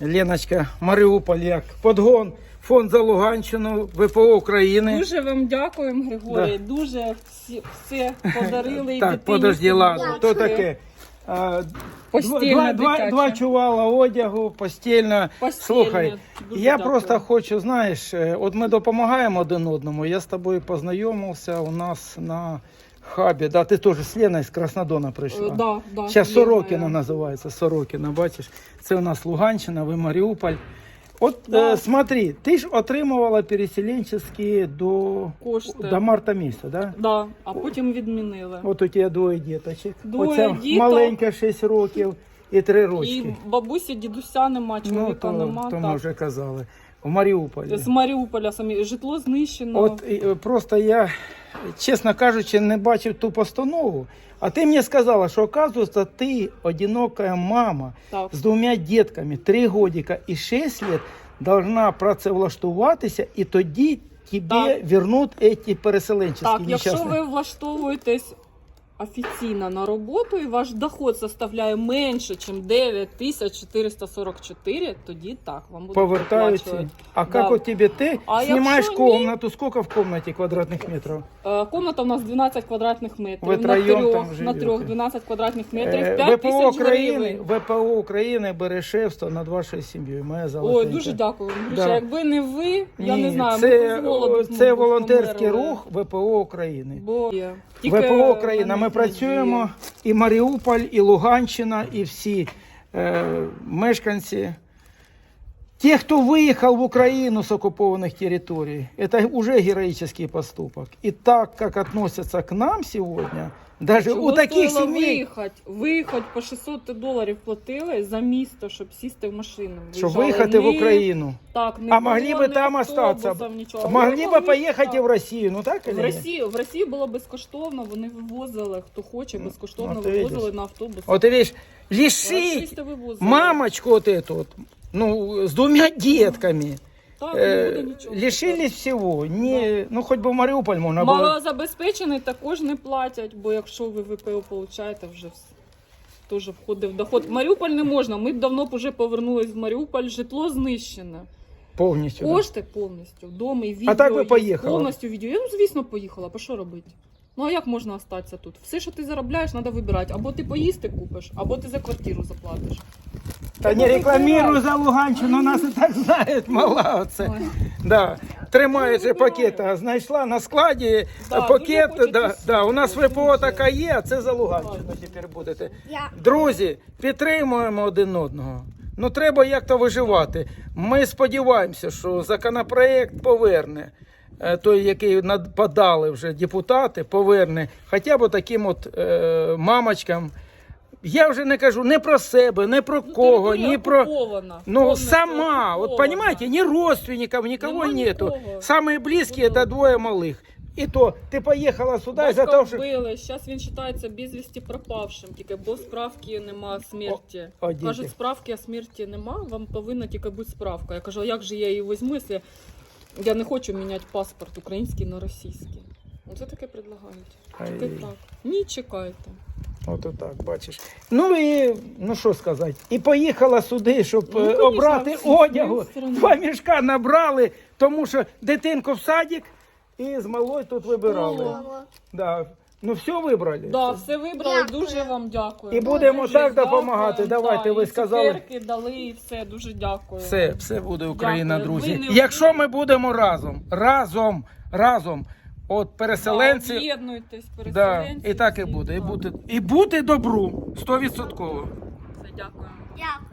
Леночка, Маріуполь, як подгон, фонд за Луганщину, ВПО України. Дуже вам дякуємо, Григорій. Дуже всі, все подарили. і Так, подожди, ладно, то таке. А, Постільна, два, два, дитяча. два чувала одягу, постільна. Постільна. Слухай, Дуже я дякую. просто хочу, знаєш, е, от ми допомагаємо один одному. Я з тобою познайомився у нас на хабі. Да, ти теж з Леною з Краснодона прийшла. Е, Да, да, Зараз Сорокіна я- називається. Сорокіна, бачиш? Це у нас Луганщина, ви Маріуполь. От Да. е, смотри, ти ж отримувала переселенчеські до, Кошти. до марта місяця, да? Да, а потім відмінили. От у тебе двоє діточок. Двоє Оця діток. маленька 6 років і 3 І рочки. бабусі, дідуся нема, Ну, чоловіка то, нема. то ми так. вже казали. В Маріуполі. З Маріуполя самі житло знищено. От і, е, просто я, чесно кажучи, не бачив ту постанову. А ти мені сказала, що оказується, ти одинока мама Так. з двома дітками, 3 годика і 6 років, должна працевлаштуватися, і тоді тебе Так. вернуть ці переселенчі Так, якщо нещасні. ви влаштовуєтесь офіційно на роботу і ваш доход составляє менше, ніж 9444, тоді так, вам будуть Повертаються. виплачувати. А Да. як от тебе ти А знімаєш якщо ні? комнату, скільки в комнаті квадратних метрів? Е, Комната у нас 12 квадратних метрів. Ви на трьох, там на живете? трьох 12 квадратних метрів, Е, 5 ВПО тисяч України, гривень. ВПО України бере шефство над вашою сім'єю. Моя Ой, дуже дякую. Да. Якби не ви, я Ні, не знаю, це, ми б з голоду, це мабуть, волонтерський померли. рух ВПО України. Бо тільки ВПО Україна. мене Працюємо і Маріуполь, і Луганщина, і всі е, мешканці. Ті, хто виїхав в Україну з окупованих територій, це вже героїчний поступок. І так, як відносяться к нам сьогодні, навіть Чого у таких стоїло сімей, Виїхати, виїхати по 600 доларів платили за місто, щоб сісти в машину. щоб Виїжджали. виїхати в Ні, Україну. Так, не А могли було би ні там автобусів, остатися. Нічого. Могли Ми би поїхати так. в Росію, ну так? В или ні? Росію, в Росії було безкоштовно, вони вивозили, хто хоче, безкоштовно ну, ти вивозили видиш. на автобус. От ти видиш, лишить вивозили. мамочку вот эту вот, ну, с двумя детками. Так, не Э, буде нічого. лишились всего. Не, Ну, хоть бы в Мариуполь можно было. Малозабезпечений також не платять, бо якщо ви ВПО получаєте, вже вс- теж входить в доход. Маріуполь не можна. Ми б давно б вже повернулись в Маріуполь, житло знищене. Повністю. да. Кошти повністю, вдома і відео. так ви є, поїхали? Повністю відео. Я, ну, звісно, поїхала. Бо що робити? Ну а як можна остатися тут? Все, що ти заробляєш, треба вибирати. Або ти поїсти купиш, або ти за квартиру заплатиш. Та не рекламирую за Луганщину, нас і так знають, мала оце. Да. Тримаючи Ну, пакет, а знайшла на складі Да, пакет. Да, да, у нас. ВПО така є, а це за Луганщину тепер будете. Друзі, підтримуємо один одного. Ну треба як-то виживати. Ми сподіваємося, що законопроект поверне. е, Той, який подали вже депутати, поверне хоча б таким от е, мамочкам. Я вже не кажу не про себе, не про кого, Територія ні про. окупована, Ну, повністю сама, вот окупована. понимаете, ни родственников, никого Нема нету. нікого. Самые близкие Ну, да. это двое малых. И то, ты поехала сюда из-за Батька того, что... вбили, зараз він вважається безвісті пропавшим, тільки бо справки нема смерті. О, о, діти. Кажуть, справки, а смерті нема, вам повинна тільки бути справка. Я кажу, а як же я її візьму, якщо я не хочу міняти паспорт український на російський. Оце таке предлагають. Тільки Ай. так. Ні, чекайте. От так, бачиш. Ну і, ну що сказати, і поїхала сюди, щоб Ну, конечно, обрати одягу. Два мішка набрали, тому що дитинку в садик і з малою тут вибирали. Да. Ну все вибрали. Да, все вибрали, дуже вам дякую. І будемо Дуже так дякую. допомагати. Давайте, Да, ви і сказали. Цукерки дали, і все, дуже дякую. Все, все буде Україна, Дякую. друзі. Ви не Якщо ми будемо разом, разом, разом, от переселенці. Да, Об'єднуйтесь, Да, і так і буде. І бути, і бути добру, стовідсотково. Все, дякую. Дякую.